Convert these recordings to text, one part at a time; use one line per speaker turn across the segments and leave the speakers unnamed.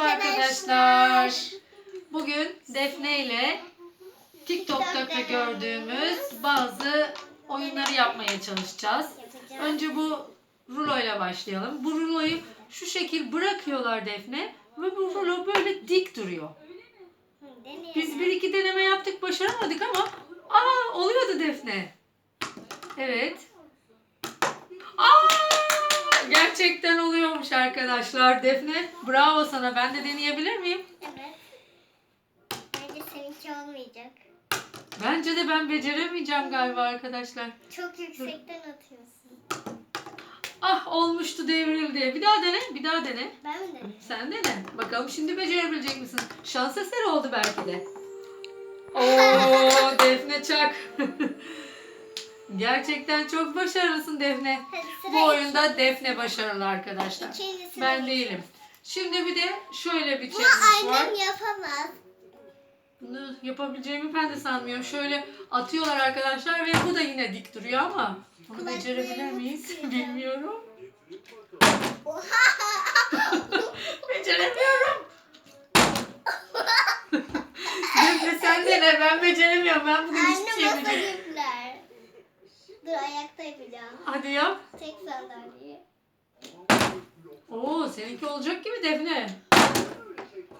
Merhaba arkadaşlar. Bugün Defne ile TikTok'ta gördüğümüz bazı oyunları yapmaya çalışacağız. Önce bu ruloyla başlayalım. Bu ruloyu şu şekil bırakıyorlar Defne ve bu rulo böyle dik duruyor. Biz bir iki deneme yaptık başaramadık ama aa oluyordu Defne. Evet. Aa gerçekten arkadaşlar Defne. Bravo sana. Ben de deneyebilir miyim?
Evet. Bence seninki olmayacak.
Bence de ben beceremeyeceğim galiba arkadaşlar.
Çok yüksekten atıyorsun.
Ah olmuştu devrildi. Bir daha dene. Bir daha dene.
Ben mi dedim?
Sen dene. Bakalım şimdi becerebilecek misin? Şans eseri oldu belki de. Oo Defne Çak. Gerçekten çok başarılısın Defne.
Hadi
Bu oyunda Defne başarılı arkadaşlar.
ikincisine
Ben değilim. Şimdi bir de şöyle bir
Bunu
challenge var.
annem yapamaz.
Bunu yapabileceğimi ben de sanmıyorum. Şöyle atıyorlar arkadaşlar ve bu da yine dik duruyor ama bunu becerebilir miyiz bilmiyorum. Beceremiyorum. Defne sen dene ben beceremiyorum. Ben bugün hiçbir şey
masa
beceremiyorum.
Dur ayakta yapacağım.
Hadi yap.
Tek sandalye.
Oo seninki olacak gibi Defne.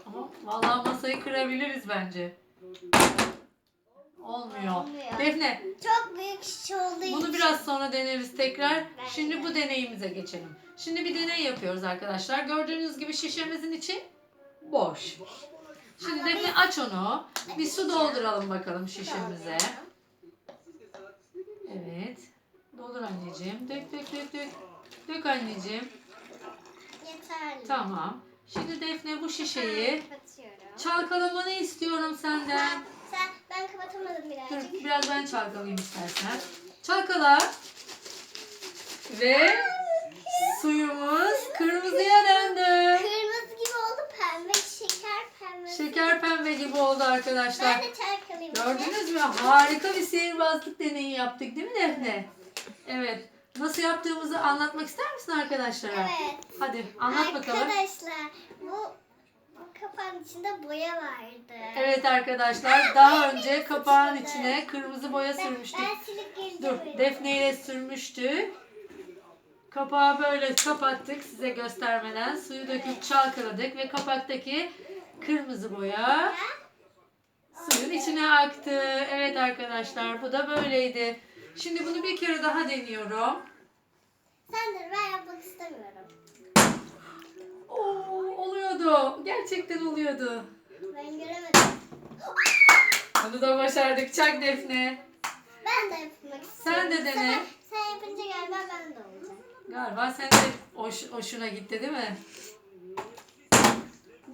Ama vallahi masayı kırabiliriz bence. Olmuyor.
Olmuyor.
Defne
Çok büyük şiş olduğu için.
Bunu biraz sonra deneriz tekrar.
Bence
Şimdi bu deneyimize geçelim. Şimdi bir deney yapıyoruz arkadaşlar. Gördüğünüz gibi şişemizin içi boş. Şimdi Defne aç onu. Bir su dolduralım bakalım şişemize. Evet. Doldur anneciğim. Dök dök dök dök. Dök anneciğim.
Yeterli.
Tamam. Şimdi Defne bu şişeyi
Kapatıyorum.
çalkalamanı istiyorum senden.
Sen, ben kapatamadım birazcık.
Dur biraz ben çalkalayayım istersen. Çalkala. Ve suyumuz kırmızıya döndü.
Kırmızı gibi oldu pembe, şeker pembe.
Şeker pembe gibi oldu arkadaşlar.
Ben de çalkalayayım.
Gördünüz mü? Harika bir sihirbazlık deneyi yaptık değil mi Defne? Evet. Nasıl yaptığımızı anlatmak ister misin arkadaşlara?
Evet.
Hadi anlat bakalım.
Arkadaşlar bu, bu kapağın içinde boya vardı.
Evet arkadaşlar daha önce kapağın içine kırmızı boya sürmüştük.
ben girdim.
Dur Defne ile sürmüştük. Kapağı böyle kapattık size göstermeden. Suyu döküp çalkaladık ve kapaktaki kırmızı boya suyun içine aktı. Evet arkadaşlar bu da böyleydi. Şimdi bunu bir kere daha deniyorum.
Sen de ben yapmak istemiyorum.
Oo, oluyordu. Gerçekten oluyordu.
Ben göremedim.
Onu da başardık. Çak Defne.
Ben de yapmak istiyorum.
Sen de dene.
Sen, sen yapınca galiba ben de olacak.
Galiba sen de hoş, hoşuna gitti değil mi?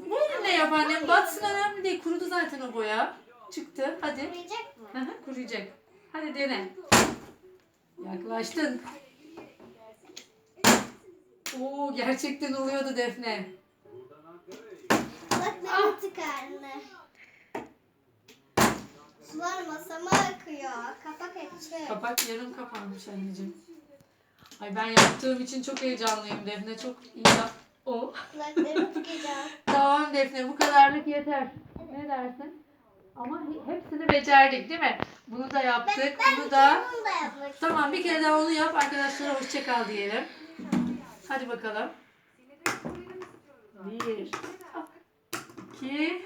Elimle yap annem. Batsın önemli değil. Kurudu zaten o boya. Çıktı. Hadi.
Kuruyacak mı?
Hı hı, Kuruyacak. Hadi dene. Yaklaştın. Oo gerçekten oluyordu Defne.
Bak
Ah.
benim tıkandı. Sular masama akıyor. Kapak açık.
Kapak yarım kapanmış anneciğim. Ay ben yaptığım için çok heyecanlıyım Defne. Çok iyi yap. O. Tamam Defne bu kadarlık yeter. Ne dersin? Ama he- hepsini becerdik değil mi? Bunu da yaptık.
Ben, ben
bunu da.
bunu da yapmak
Tamam bir kere daha onu yap. Arkadaşlara hoşça kal diyelim. Hadi bakalım. Bir. iki,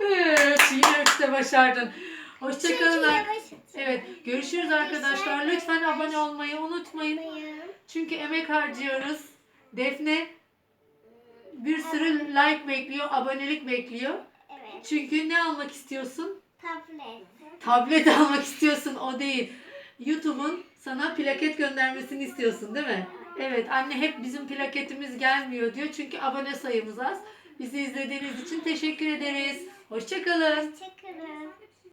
Üç. Yine üçte başardın. Hoşça
Çünkü
kalın. ar-
yavaş
Evet görüşürüz arkadaşlar. Lütfen abone olmayı unutmayın. Çünkü emek harcıyoruz. Defne bir sürü like bekliyor, abonelik bekliyor.
Evet.
Çünkü ne almak istiyorsun?
Tablet.
Tablet almak istiyorsun o değil. YouTube'un sana plaket göndermesini istiyorsun değil mi? Evet anne hep bizim plaketimiz gelmiyor diyor. Çünkü abone sayımız az. Bizi izlediğiniz için teşekkür ederiz. Hoşçakalın.
Hoşçakalın.